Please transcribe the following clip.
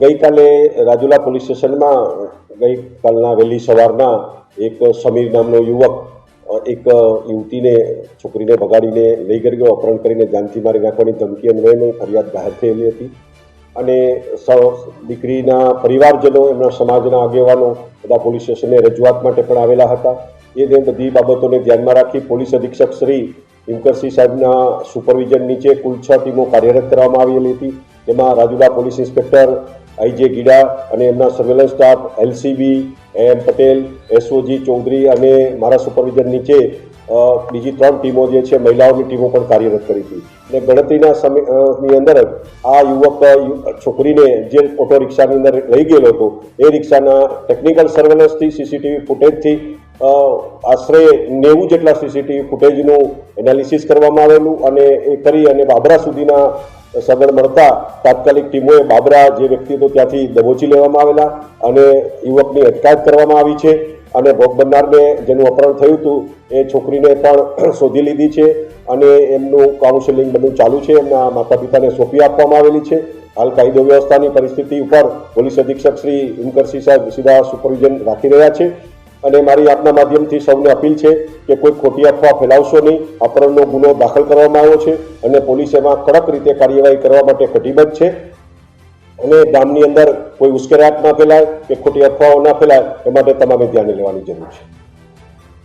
ગઈકાલે રાજુલા પોલીસ સ્ટેશનમાં, ગઈકાલના વહેલી સવારના એક સમીર નામનો યુવક, એક યુવતીને, છોકરીને ભગાડીને લઈ ગયો, અપહરણ કરીને જાનથી મારી નાખવાની ધમકી અન્વયે ફરિયાદ જાહેર થયેલી હતી. અને દીકરીના પરિવારજનો, એમના સમાજના આગેવાનો બધા પોલીસ સ્ટેશને રજૂઆત માટે પણ આવેલા હતા. એને બધી બાબતોને ધ્યાનમાં રાખી પોલીસ અધિક્ષક શ્રી હિમકરસિંહ સાહેબના સુપરવિઝન નીચે કુલ છ ટીમો કાર્યરત કરવામાં આવેલી હતી. તેમાં Rajula police inspector IJ Gida અને એમના surveillance staff LCB, M Patel, SOG Chaudhary અને મારા સુપરવિઝન નીચે બીજી ત્રણ ટીમો જે છે, મહિલાઓની ટીમો પણ કાર્યરત કરી હતી. અને ગણતરીના સમયની અંદર જ આ યુવક છોકરીને જે ઓટો રિક્ષાની અંદર લઈ ગયેલો હતો, એ રિક્ષાના ટેકનિકલ સર્વેલન્સથી સીસીટીવી ફૂટેજથી આશરે નેવું જેટલા સીસીટીવી ફૂટેજનું એનાલિસિસ કરવામાં આવેલું અને એ કરી અને બાબરા સુધીના સગડ મળતા તાત્કાલિક ટીમોએ બાબરા જે વ્યક્તિ હતો ત્યાંથી દબોચી લેવામાં આવેલા અને યુવકની અટકાયત કરવામાં આવી છે અને ભોગ બનનારને જેનું અપહરણ થયું હતું, એ છોકરીને પણ શોધી લીધી છે અને એમનું કાઉન્સેલિંગ બધું ચાલુ છે. એમના માતા પિતાને સોંપી આપવામાં આવેલી છે. હાલ કાયદો વ્યવસ્થાની પરિસ્થિતિ ઉપર પોલીસ અધિક્ષક શ્રી હિમકરસિંહ સાહેબ સીધા સુપરવિઝન રાખી રહ્યા છે. અને મારી આપના માધ્યમથી સૌને અપીલ છે કે કોઈ ખોટી અફવા ફેલાવશો નહીં. અપહરણનો ગુનો દાખલ કરવામાં આવ્યો છે અને પોલીસ એમાં કડક રીતે કાર્યવાહી કરવા માટે કટિબદ્ધ છે. અને ગામની અંદર કોઈ ઉશ્કેરાટ ના ફેલાય કે ખોટી અફવાઓ ના ફેલાય, એ માટે તમામે ધ્યાને લેવાની જરૂર છે.